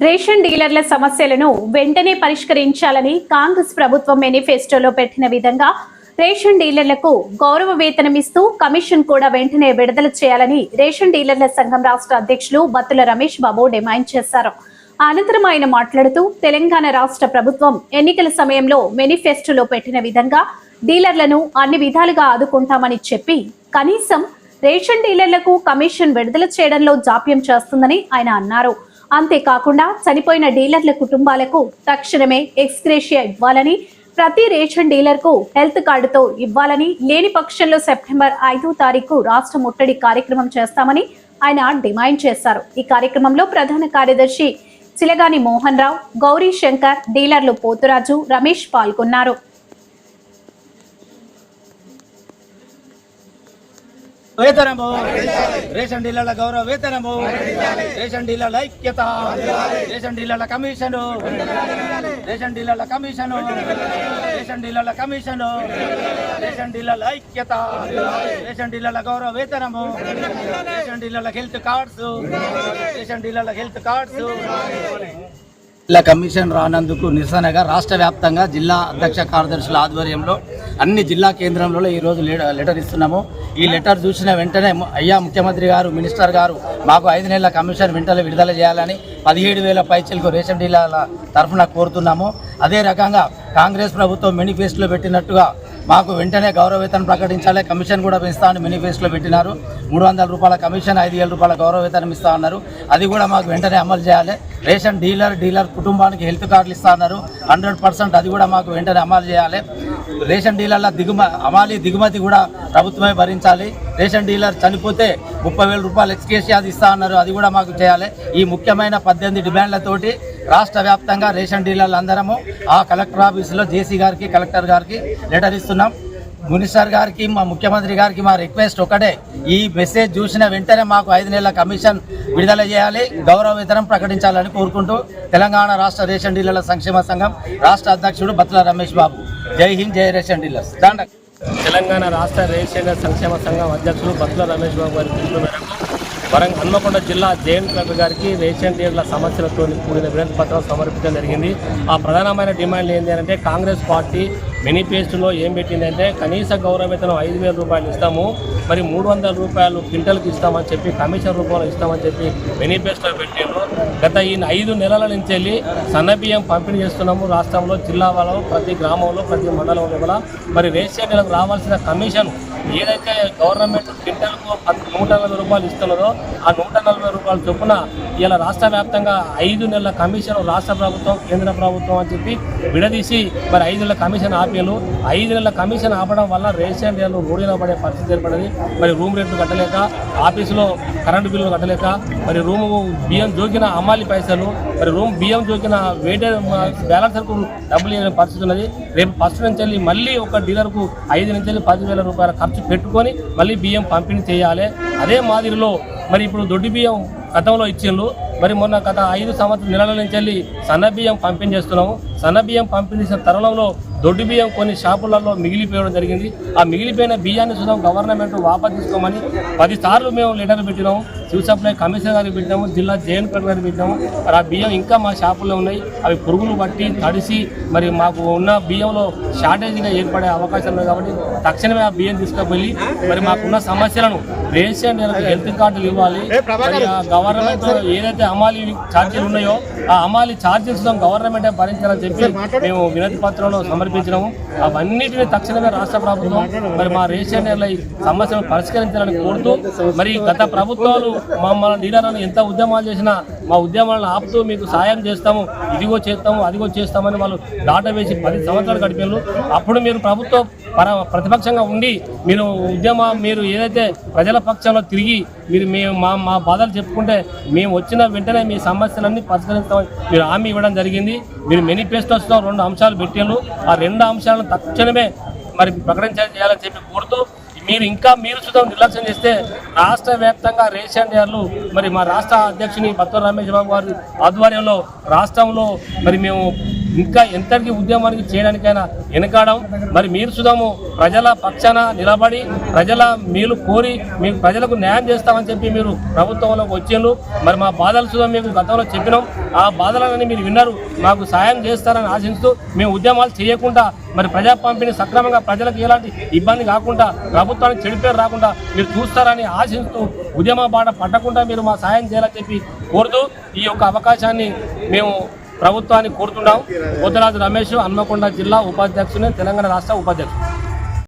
Ration డీలర్ల సమస్యలను వెంటనే పరిష్కరించాలని కాంగ్రెస్ ప్రభుత్వం మేనిఫెస్టోలో పెట్టిన విధంగా రేషన్ డీలర్లకు గౌరవ వేతనం ఇస్తూ కమిషన్ కూడా వెంటనే విడుదల చేయాలని రేషన్ డీలర్ల సంఘం రాష్ట్ర అధ్యక్షులు బత్తుల రమేష్ బాబు డిమాండ్ చేశారు. అనంతరం ఆయన మాట్లాడుతూ తెలంగాణ రాష్ట్ర ప్రభుత్వం ఎన్నికల సమయంలో మేనిఫెస్టోలో పెట్టిన విధంగా డీలర్లను అన్ని విధాలుగా ఆదుకుంటామని చెప్పి కనీసం రేషన్ డీలర్లకు కమిషన్ విడుదల చేయడంలో జాప్యం చేస్తుందని ఆయన అన్నారు. అంతేకాకుండా చనిపోయిన డీలర్ల కుటుంబాలకు తక్షణమే ఎక్స్గ్రేషియా ఇవ్వాలని ప్రతి రేషన్ డీలర్కు హెల్త్ కార్డుతో ఇవ్వాలని లేని పక్షంలో సెప్టెంబర్ ఐదో తారీఖు రాష్ట్ర ముట్టడి కార్యక్రమం చేస్తామని ఆయన డిమాండ్ చేశారు. ఈ కార్యక్రమంలో ప్రధాన కార్యదర్శి చిలగాని మోహన్ రావు గౌరీ శంకర్ డీలర్లు పోతురాజు రమేష్ పాల్గొన్నారు. వేతనము రేషన్ డీలర్ల గౌరవ వేతనము రేషన్ డీలర్ల ఐక్యత. రేషన్ డీలర్ల కమిషను. రేషన్ డీలర్ల కమిషను. రేషన్ డీలర్ల కమిషను. రేషన్ డీలర్ల ఐక్యత. రేషన్ డీలర్ల గౌరవ వేతనము రేషన్ డీలర్ల హెల్త్ కార్డ్స్. రేషన్ డీలర్ల హెల్త్ కార్డ్స్. ఇలా కమిషన్ రానందుకు నిరసనగా రాష్ట్ర వ్యాప్తంగా జిల్లా అధ్యక్ష కార్యదర్శుల ఆధ్వర్యంలో అన్ని జిల్లా కేంద్రంలో ఈరోజు లే- లెటర్ ఇస్తున్నాము. ఈ లెటర్ చూసిన వెంటనే అయ్యా ముఖ్యమంత్రి గారు మినిస్టర్ గారు మాకు ఐదు నెలల కమిషన్ వెంటనే విడుదల చేయాలని పదిహేడు వేల పైచలకు రేషన్ డీలర్ల తరఫున కోరుతున్నాము. అదే రకంగా కాంగ్రెస్ ప్రభుత్వం మేనిఫెస్టోలో పెట్టినట్టుగా మాకు వెంటనే గౌరవ వేతనం ప్రకటించాలి. కమిషన్ కూడా పెంచుతామని మేనిఫెస్టోలో పెట్టినారు. మూడు వందల రూపాయల కమిషన్ ఐదు వేల రూపాయల గౌరవ వేతనం ఇస్తా ఉన్నారు అది కూడా మాకు వెంటనే అమలు చేయాలి. రేషన్ డీలర్ డీలర్ కుటుంబానికి హెల్త్ కార్డులు ఇస్తా ఉన్నారు హండ్రెడ్ పర్సెంట్ అది కూడా మాకు వెంటనే అమలు చేయాలి. రేషన్ డీలర్ల దిగుమ అమాలి దిగుమతి కూడా ప్రభుత్వమే భరించాలి. రేషన్ డీలర్ చనిపోతే ముప్పై వేల రూపాయలు ఎక్స్కేసి అది ఇస్తా ఉన్నారు అది కూడా మాకు చేయాలి. ఈ ముఖ్యమైన పద్దెనిమిది డిమాండ్లతోటి రాష్ట్ర వ్యాప్తంగా రేషన్ డీలర్లు అందరము ఆ కలెక్టర్ ఆఫీసులో జేసీ గారికి కలెక్టర్ గారికి లెటర్ ఇస్తున్నాం. మునిసార్ గారికి మా ముఖ్యమంత్రి గారికి మా రిక్వెస్ట్ ఒకటే. ఈ మెసేజ్ చూసిన వెంటనే మాకు ఐదు నెలల కమిషన్ విడుదల చేయాలి. గౌరవ వితరం ప్రకటించాలని కోరుకుంటూ తెలంగాణ రాష్ట్ర రేషన్ డీలర్ల సంక్షేమ సంఘం రాష్ట్ర అధ్యక్షుడు బత్ల రమేష్ బాబు. జై హింద్ జై రేషన్ డీలర్స్. దాండ తెలంగాణ రాష్ట్ర రేషన్ సంక్షేమ సంఘం అధ్యక్షుడు బత్ల రమేష్ బాబు గారి పిలుపు మేరకు వరంగల్ హన్మకొండ జిల్లా జేఎన్ కలెక్టర్ గారికి రేషన్ డీలర్ల సమస్యలతో కూడిన వినతి పత్రం సమర్పించడం జరిగింది. ఆ ప్రధానమైన డిమాండ్లు ఏంటి అంటే కాంగ్రెస్ పార్టీ మేనిఫెస్టోలో ఏం పెట్టిందంటే కనీస గౌరవ వేతనం ఐదు వేల రూపాయలు ఇస్తాము మరి మూడు వందల రూపాయలు క్వింటల్కి ఇస్తామని చెప్పి కమిషన్ రూపంలో ఇస్తామని చెప్పి మేనిఫెస్టో పెట్టారు గత ఈ ఐదు నెలల నుంచి వెళ్ళి సన్నబియ్యం పంపిణీ చేస్తున్నాము రాష్ట్రంలో జిల్లాలో ప్రతి గ్రామంలో ప్రతి మండలంలో కూడా మరి రేషన్ నెలకు రావాల్సిన కమిషన్ ఏదైతే గవర్నమెంట్ క్వింటల్కు నూట నలభై రూపాయలు ఇస్తున్నదో ఆ నూట నలభై రూపాయల చొప్పున ఇలా రాష్ట్ర వ్యాప్తంగా ఐదు నెలల కమిషన్ రాష్ట్ర ప్రభుత్వం కేంద్ర ప్రభుత్వం అని చెప్పి విడదీసి మరి ఐదు నెలల కమిషన్ ఆపేలు ఐదు నెలల కమిషన్ ఆపడం వల్ల రేషన్ డీలర్లు రోడ్డున పడే పరిస్థితి ఏర్పడింది. మరి రూమ్ రెంట్లు కట్టలేక ఆఫీసులో కరెంటు బిల్లులు కట్టలేక మరి రూము బియ్యం జోకిన అమ్మాలి పైసలు మరి రూమ్ బియ్యం జోకిన వేటే బ్యాలెన్సర్కు డబ్బులు ఇవ్వని పరిస్థితి ఉన్నది. రేపు ఫస్ట్ నుంచి వెళ్ళి మళ్ళీ ఒక డీలర్కు ఐదు నుంచి వెళ్ళి పదివేల రూపాయల ఖర్చు పెట్టుకొని మళ్ళీ బియ్యం పంపిణీ చేయాలి. అదే మాదిరిలో మరి ఇప్పుడు దొడ్డి బియ్యం గతంలో ఇచ్చిండ్రు. మరి మొన్న గత ఐదు సంవత్సరం నెలల నుంచి వెళ్ళి సన్న బియ్యం పంపిణీ చేస్తున్నాము. సన్న బియ్యం పంపిణీ చేసిన తరుణంలో దొడ్డు బియ్యం కొన్ని షాపులలో మిగిలిపోయడం జరిగింది. ఆ మిగిలిపోయిన బియ్యాన్ని చూద్దాం గవర్నమెంట్ వాపస్ తీసుకోమని పది సార్లు మేము లెటర్ పెట్టినాము. సివిల్ సప్లై కమిషనర్ గారికి పెట్టినాము జిల్లా జేఎన్ గారికి పెట్టినాము మరి ఆ బియ్యం ఇంకా మా షాపుల్లో ఉన్నాయి. అవి పురుగులు పట్టి తడిసి మరి మాకు ఉన్న బియ్యంలో షార్టేజ్గా ఏర్పడే అవకాశం ఉంది కాబట్టి తక్షణమే ఆ బియ్యం తీసుకువెళ్ళి మరి మాకున్న సమస్యలను రేషన్ హెల్త్ కార్డులు ఇవ్వాలి. గవర్నమెంట్ ఏదైతే అమాలి ఛార్జీలు ఉన్నాయో ఆ అమాలి ఛార్జెస్ గవర్నమెంటే భరించాలని చెప్పి మేము వినతి పత్రంలో సమర్పించినాము. అవన్నిటిని తక్షణమే రాష్ట్ర ప్రభుత్వం మరి మా రేషన్ సమస్యను పరిష్కరించాలని కోరుతూ మరి గత ప్రభుత్వాలు మమ్మల్ని డీలర్లను ఎంత ఉద్యమాలు చేసినా మా ఉద్యమాలను ఆపుతూ మీకు సాయం చేస్తాము ఇదిగో చేస్తాము అదిగో చేస్తామని వాళ్ళు దాట వేసి పది సంవత్సరాలు గడిపారు. అప్పుడు మీరు ప్రభుత్వం పర ప్రతిపక్షంగా ఉండి మీరు ఉద్యమ మీరు ఏదైతే ప్రజల పక్షంలో తిరిగి మీరు మేము మా మా బాధలు చెప్పుకుంటే మేము వచ్చిన వెంటనే మీ సమస్యలన్నీ పరిష్కరిస్తామని మీరు హామీ ఇవ్వడం జరిగింది. మీరు మేనిఫెస్టోస్లో రెండు అంశాలు పెట్టారు ఆ రెండు అంశాలను తక్షణమే మరి ప్రకటించాలి చేయాలని చెప్పి కోరుతూ మీరు ఇంకా మీరు చూద్దాం నిర్లక్ష్యం చేస్తే రాష్ట్ర వ్యాప్తంగా రేషన్ డీలర్లు మరి మా రాష్ట్ర అధ్యక్షుని బత్తూరు రమేష్ బాబు గారి ఆధ్వర్యంలో రాష్ట్రంలో మరి మేము ఇంకా ఎంతటి ఉద్యమానికి చేయడానికైనా వెనకాడం. మరి మీరు సుధాము ప్రజల పక్షాన నిలబడి ప్రజల మీరు కోరి మీకు ప్రజలకు న్యాయం చేస్తామని చెప్పి మీరు ప్రభుత్వంలోకి వచ్చిండ్రు. మరి మా బాధలు సుధా మీకు గతంలో చెప్పినాం. ఆ బాధలని మీరు విన్నారు. మాకు సాయం చేస్తారని ఆశిస్తూ మేము ఉద్యమాలు చేయకుండా మరి ప్రజా పంపిణీ సక్రమంగా ప్రజలకు ఎలాంటి ఇబ్బంది కాకుండా ప్రభుత్వానికి చెడు పేరు రాకుండా మీరు చూస్తారని ఆశిస్తూ ఉద్యమ బాట పట్టకుండా మీరు మా సాయం చేయాలని చెప్పి కోరుతూ ఈ యొక్క అవకాశాన్ని మేము ప్రభుత్వాన్ని కోరుతున్నాం బుద్ధరాజు రమేష్ హన్మకొండ జిల్లా ఉపాధ్యక్షుని తెలంగాణ రాష్ట్ర ఉపాధ్యక్షుడు.